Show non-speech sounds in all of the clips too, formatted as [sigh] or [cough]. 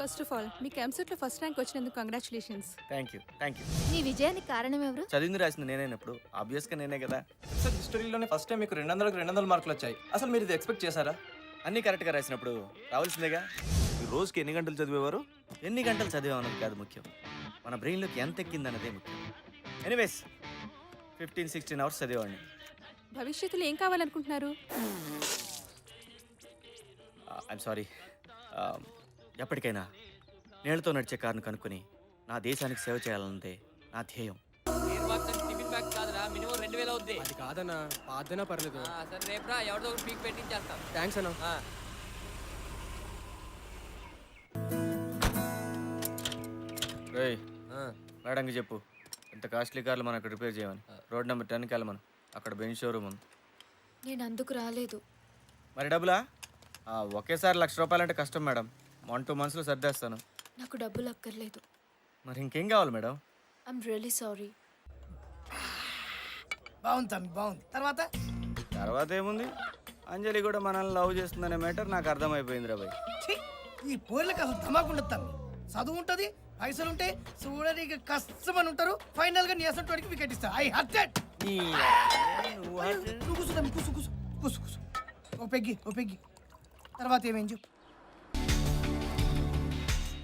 First of all మీకు ఎంసెట్లో first rank వచ్చినందుకు congratulations thank you thank you నీ విజయానికి కారణం ఎవరు? చదివింది రాసింది నేనైనప్పుడు. ఆబ్వియస్గా నేనే కదా. సార్ హిస్టరీలోనే ఫస్ట్ టైం మీకు రెండు వందలకు రెండు వందల మార్కులు వచ్చాయి. అసలు మీరు ఇది ఎక్స్పెక్ట్ చేశారా? అన్నీ కరెక్ట్గా రాసినప్పుడు రావాల్సిందేగా? ఈ రోజుకి ఎన్ని గంటలు చదివేవారు? ఎన్ని గంటలు చదివామన్నది కాదు ముఖ్యం. మన బ్రెయిన్లోకి ఎంత ఎక్కిందన్నదే ముఖ్యం. ఎనీవేస్ ఫిఫ్టీన్ సిక్స్టీన్ అవర్స్ చదివేవాడిని. భవిష్యత్తులో ఏం కావాలనుకుంటున్నారు? ఐఎమ్ సారీ ఎప్పటికైనా నీళ్ళతో నడిచే కారును కనుక్కొని నా దేశానికి సేవ చేయాలన్నదే నా ధ్యేయం. అది కాదన్నా పాతైనా పర్లేదు. సరే రేపురా ఎవరిదో ఒకటి పీక్ పెట్టించేస్తాం. థ్యాంక్స్ అన్నా. ఆ. రేయ్ ఆ. మేడంకి చెప్పు. ఇంత కాస్ట్లీ కార్లు మనం అక్కడ రిపేర్ చేయమని. రోడ్ నెంబర్ టెన్కి వెళ్ళమను. అక్కడ బెంచ్ షోరూమ్ ఉంది. నేను అందుకు రాలేదు. మరి డబ్బులా? ఆ, ఒకేసారి లక్ష రూపాయలంటే కష్టం మేడం. వన్ టూ మంత్స్లో సర్దేస్తాను. నాకు డబ్బులు అక్కర్లేదు. మరి ఇంకేం కావాలి మేడం? ఐమ్ రియలీ సారీ బాగుంది తమ్మి బాగుంది. తర్వాత? తర్వాత ఏముంది? అంజలి కూడా మనల్ని లవ్ చేస్తుందనే మ్యాటర్ నాకు అర్థమైపోయింది రా భయ్ ఛీ, ఈ పోర్లకు అసలు ధమాకుండదు తమ్మి చదువు ఉంటుంది పైసలు ఉంటాయి చూడడానికి కష్టమని ఉంటారు. ఫైనల్గా నీ అసలు వికెట్ ఇస్తా. ఐ హర్ట్ దట్ నువ్వు కూసు తమ్మి కూసు కూసు కూసు కూసు ఓ పెగ్గి ఓ పెగ్గి తర్వాత ఏమేం చెప్పు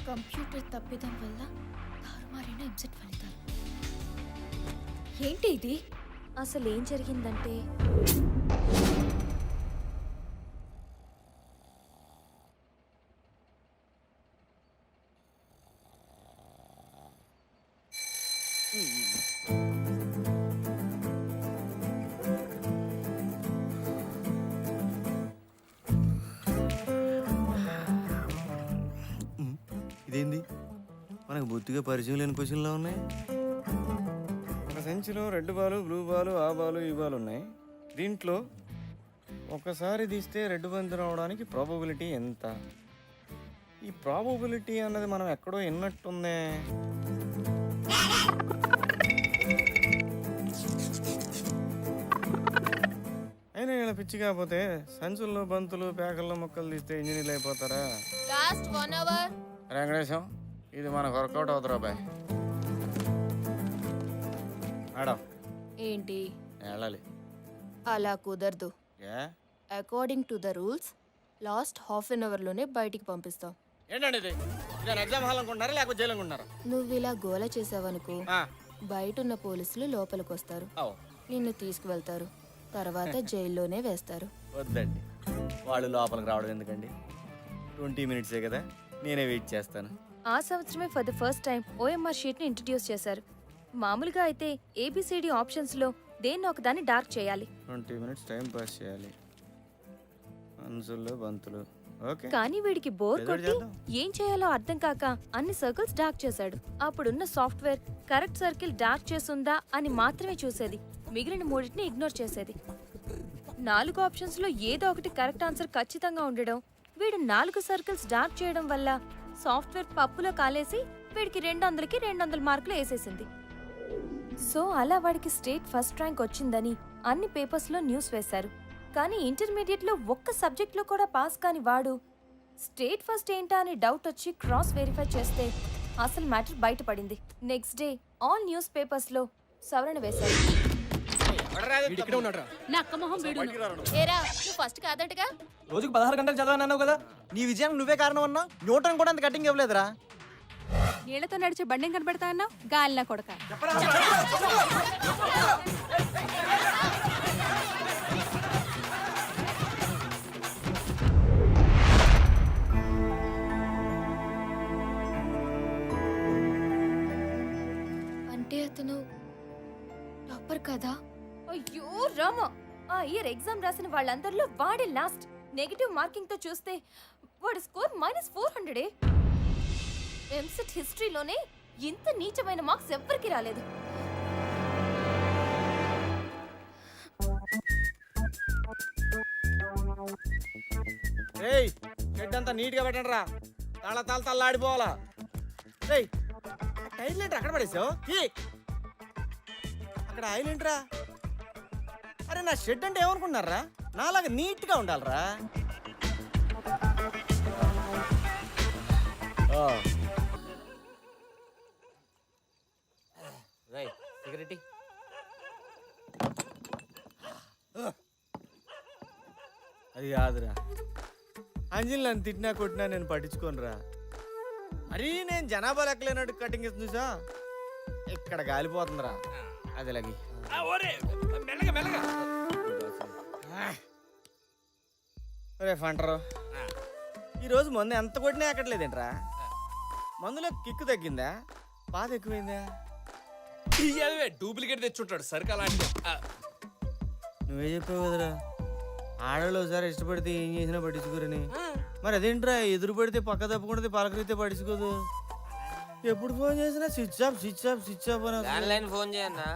కంప్యూటర్ తప్పిదం వల్ల తారుమారైన ఎంసెట్ ఫలితాలు. ఏంటి ఇది? అసలు ఏం జరిగిందంటే? ఇదేంది? మనకు బొత్తిగా పరిచయం లేని క్వశ్చన్లో ఉన్నాయి. ఒక సంచిలో రెడ్ బాలు బ్లూ బాలు ఆ బాలు ఈ బాలు ఉన్నాయి. దీంట్లో ఒకసారి తీస్తే రెడ్ బంతి రావడానికి ప్రాబబిలిటీ ఎంత? ఈ ప్రాబబిలిటీ అన్నది మనం ఎక్కడో విన్నట్టుందే. అయినా ఇలా పిచ్చి కాకపోతే సంచుల్లో బంతులు పేకల్లో మొక్కలు తీస్తే ఇంజనీర్లు అయిపోతారా? లాస్ట్ వన్ అవర్ వెంకటేశం ఇది మనకు వర్కౌట్ అవుతురా బాయ్. మేడం ఏంటి? వెళ్ళాలి. అలా కుదరదు. ఏ? According to the rules last half an అవర్లోనే బయటికి పంపిస్తాం. ఏంటండి ఇది? నేను ఎగ్జామ్ హాల్ అనుకుంటున్నారా లేకపోతే జైలు అనుకుంటున్నారా? నువ్వు ఇలా గోల చేసావనుకో ఆ, బయట ఉన్న పోలీసులు లోపలికి వస్తారు అవు. నిన్ను తీసుకువెళ్తారు. తర్వాత [laughs] జైల్లోనే వేస్తారు. వద్దండి. వాళ్ళు లోపలికి రావడం ఎందుకండి? ట్వంటీ మినిట్సే కదా? నేనే వెయిట్ చేస్తాను. ఆ సంవత్సరమే for the first time OMR షీట్ని introduce చేశారు. మామూలుగా అయితే ఏబిసిడి ఆప్షన్స్లో దేన్ని ఒకదాన్ని డార్క్ చేయాలి. ట్వంటీ మినిట్స్ టైం పాస్ చేయాలి. అంచుల్లో బంతులు. ఓకే కానీ వీడికి బోర్ కొట్టి. ఏం చేయాలో అర్థం కాక అన్ని సర్కిల్స్ డార్క్ చేశాడు. అప్పుడున్న సాఫ్ట్వేర్ కరెక్ట్ సర్కిల్ డార్క్ చేస్తుందా అని మాత్రమే చూసేది. మిగిలిన మూడింటిని ఇగ్నోర్ చేసేది. నాలుగు ఆప్షన్స్లో ఏదో ఒకటి కరెక్ట్ ఆన్సర్ ఖచ్చితంగా ఉండడం వీడు నాలుగు సర్కిల్స్ డార్క్ చేయడం వల్ల సాఫ్ట్వేర్ పప్పులో కాలేసి వీడికి రెండు వందలకి రెండు వందల మార్కులు వేసేసింది. సో అలా వాడికి స్టేట్ ఫస్ట్ ర్యాంక్ వచ్చిందని అన్ని పేపర్స్లో న్యూస్ వేశారు. కానీ ఇంటర్మీడియట్లో ఒక్క సబ్జెక్ట్లో కూడా పాస్ కాని వాడు స్టేట్ ఫస్ట్ ఏంటా అని డౌట్ వచ్చి క్రాస్ వెరిఫై చేస్తే అసలు మ్యాటర్ బయటపడింది. నెక్స్ట్ డే ఆల్ న్యూస్ పేపర్స్లో సవరణ వేశారు. ఇక్కడే ఉన్నాడు ఏరా నువ్వు ఫస్ట్ కాదటగా? రోజుకి పదహారు గంటలు చదవనన్నావు కదా నీ విజయానికి నువ్వే కారణం అన్నా న్యూటన్ కూడా అంత కటింగ్ ఇవ్వలేదురా. నీళ్ళతో నడిచే బండెం కనబడతా అన్నావు? గాలిన కొడక. అంటే అతను టాపర్ కదా? అయ్యో రామ. ఆ ఇయర్ ఎగ్జామ్ రాసిన వాళ్ళందరిలో వాడే లాస్ట్. నెగటివ్ మార్కింగ్తో చూస్తే వాడి స్కోర్ మైనస్ ఫోర్ హండ్రెడే ఎంసెట్ హిస్టరీలోనే ఇంత నీచమైన మార్క్స్ ఎవ్వరికి రాలేదు. ఏయ్ షెడ్ అంతా నీట్గా పెట్టండి రా తల తల తల్లాడిపోవాలా. ఏయ్ ఏంటి అక్కడ పడేసావు? అక్కడ ఆయిల్ ఏంట్రా? అరే నా షెడ్ అంటే ఏమనుకున్నారా నాలాగా నీట్గా ఉండాలిరా. రై అది కాదురా. అంజలి నన్ను తిట్టినా కొట్టినా నేను పట్టించుకోనురా. మరీ నేను జనాభా లెక్కలేనట్టు కటింగ్ ఇస్తుంది చూసా ఇక్కడ గాలిపోతుందిరా. అది లగి రే ఫంటరు ఈరోజు మందు ఎంత కొట్టినా ఎక్కట్లేదేంట్రా. మందులో కిక్కు తగ్గిందా? బాధ ఎక్కువైందా? డూప్లికేట్ తెచ్చుంటాడు సరుకు అలాంటి నువ్వే చెప్పావు కదరా ఆడవాళ్ళు ఒకసారి ఇష్టపడితే ఏం చేసినా పట్టించుకోరని. మరి అదేంట్రా ఎదురు పడితే పక్క తప్పకుండా పలకరితే పట్టించుకోదు. ఎప్పుడు ఫోన్ చేసినా switch off switch off switch off అని ల్యాండ్ లైన్ ఫోన్ చేయన్నా?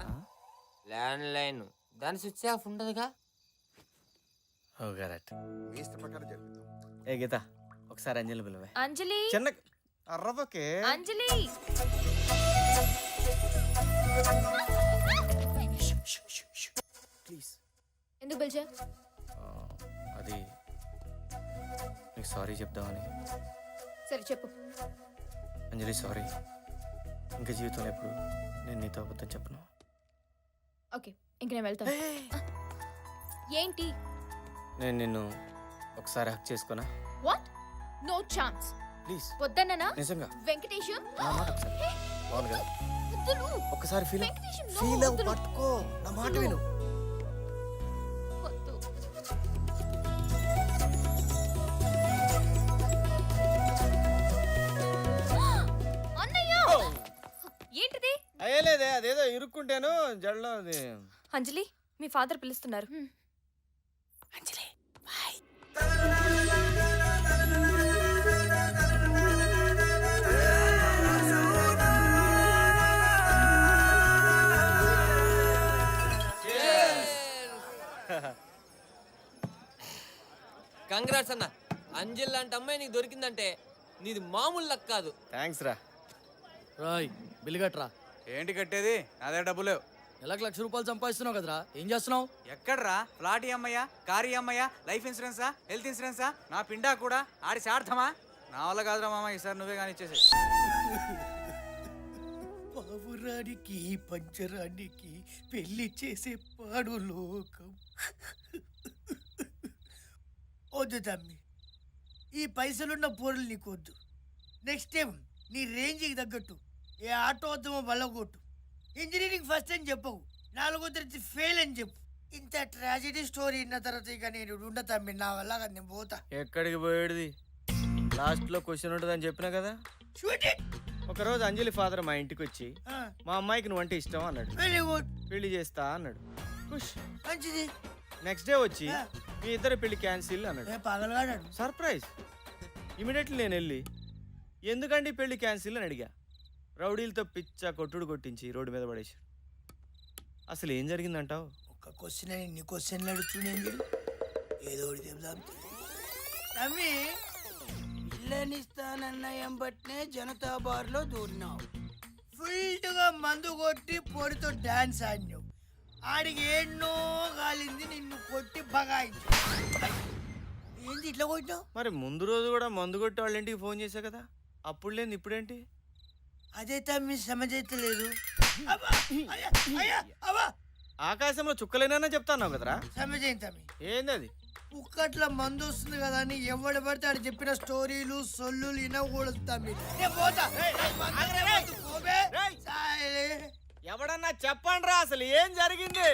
ల్యాండ్ లైన్ దాని స్విచ్ ఆఫ్ ఉండదుగా? కరెక్ట్ ఏ గీత ఒకసారి అంజలి పిలవే. అంజలి! చిన్న అర్రవకే. అంజలి! ప్లీజ్ ఎందుకు పిలిచా? అది నీకు సారీ చెప్దామని. సరే చెప్పు. అంజలి సారీ. ఇంకా జీవితంలో ఎప్పుడు నేను నీతో అబద్ధం చెప్పను. ఓకే ఇంక నేను వెళ్తాను. ఏంటి? నేను నిన్ను ఒకసారి హక్ చేసుకున్నా. వాట్ నో ఛాన్స్ ప్లీజ్ వద్దన్ననా నిజంగా? వెంకటేష్? నా మాట ఒకసారి బాగుంది కదా? వద్దులు. ఒక్కసారి ఫీల్ no, ఫీల్ అవ్వు వద్దులు. పట్టుకో. నా మాట విను. వద్దు. [gasps] అన్నయ్య! ఏంటిది? అయ్యలేదే అదేదో ఇరుక్కుంటాను జడలో అది అంజలి మీ ఫాదర్ పిలుస్తున్నారు. కంగ్రాట్స్ అన్న. అంజల్ లాంటి అమ్మాయి నీకు దొరికిందంటే నీది మామూలు లక్ కాదు. థ్యాంక్స్ రా. రాయ్ బిల్లు కట్టరా. ఏంటి కట్టేది? అదే డబ్బులు నెలకు లక్ష రూపాయలు సంపాదిస్తున్నావు కదరా. ఏం చేస్తున్నావు? ఎక్కడ్రా? ఫ్లాట్ అమ్మయ్యా కారు అమ్మయ్యా లైఫ్ ఇన్సూరెన్సా హెల్త్ ఇన్సూరెన్సా నా పిండా కూడా? ఆడి సార్థమా నా వల్ల కాదురా మామ ఈసారి నువ్వే కానీ ఇచ్చేసి పావురానికి పంచరానికి పెళ్ళి చేసే పాడు లోకం. వద్దు తమ్మి. ఈ పైసలున్న పోరులు నీకు వద్దు. నెక్స్ట్ టైం నీ రేంజ్కి తగ్గట్టు ఏ ఆటో వద్దామో బల్లగొట్టు ఇంజనీరింగ్ ఫస్ట్ అని చెప్పవు నాలుగో తరగతి ఫెయిల్ అని చెప్పు. ఇంత ట్రాజడీ స్టోరీ విన్న తర్వాత ఇక నేను ఉండ తమ్మి నా వల్ల కాదు, నేను పోతా. ఎక్కడికి పోయేది లాస్ట్లో క్వశ్చన్ ఉంటుందని చెప్పినా కదా? ఒకరోజు అంజలి ఫాదర్ మా ఇంటికి వచ్చి మా అమ్మాయికి నువ్వంటే ఇష్టం అన్నాడు. పెళ్ళి చేస్తా అన్నాడు. మంచిది. నెక్స్ట్ డే వచ్చి మీ ఇద్దరు పెళ్ళి క్యాన్సిల్ అన్నాడు. పగలగాడాడు సర్ప్రైజ్. ఇమీడియట్లీ నేను వెళ్ళి ఎందుకండి పెళ్ళి క్యాన్సిల్ అని అడిగా. రౌడీలతో పిచ్చ కొట్టుడు కొట్టించి రోడ్డు మీద పడేశాడు. అసలు ఏం జరిగిందంటావు? ఒక్క క్వశ్చన్ అని ఇన్ని క్వశ్చన్లు అడుగుతున్నాను ఏదో? ఒకటి చెప్దాం. తమ్మి పిల్లనిస్తానన్న ఎంబట్నే జనతా బార్లో దూరినావు. ఫుల్గా మందు కొట్టి పొడితో డాన్స్ ఆడినావు. ఆడికి ఎన్నో కాలింది నిన్ను కొట్టి బగాయించు. ఏంది ఇట్లా కొట్టినావు? మరి ముందు రోజు కూడా మందు కొట్టి వాళ్ళ ఇంటికి ఫోన్ చేశా కదా? అప్పుడు లేని ఇప్పుడేంటి? అదే తమ్మి సమజైతలేదు. ఆకాశంలో చుక్కలేనన్నా చెప్తాన్నావు కదరా? సమజైంది తమ్మి. ఏంది అది కుక్కట్ల మందు వస్తుంది కదా అని ఎవడు పడితే ఆడు చెప్పిన స్టోరీలు సొల్లులు వినకూడదు తమ్మి. నేను పోతా. ఎవడన్నా చెప్పండి రా అసలు ఏం జరిగింది?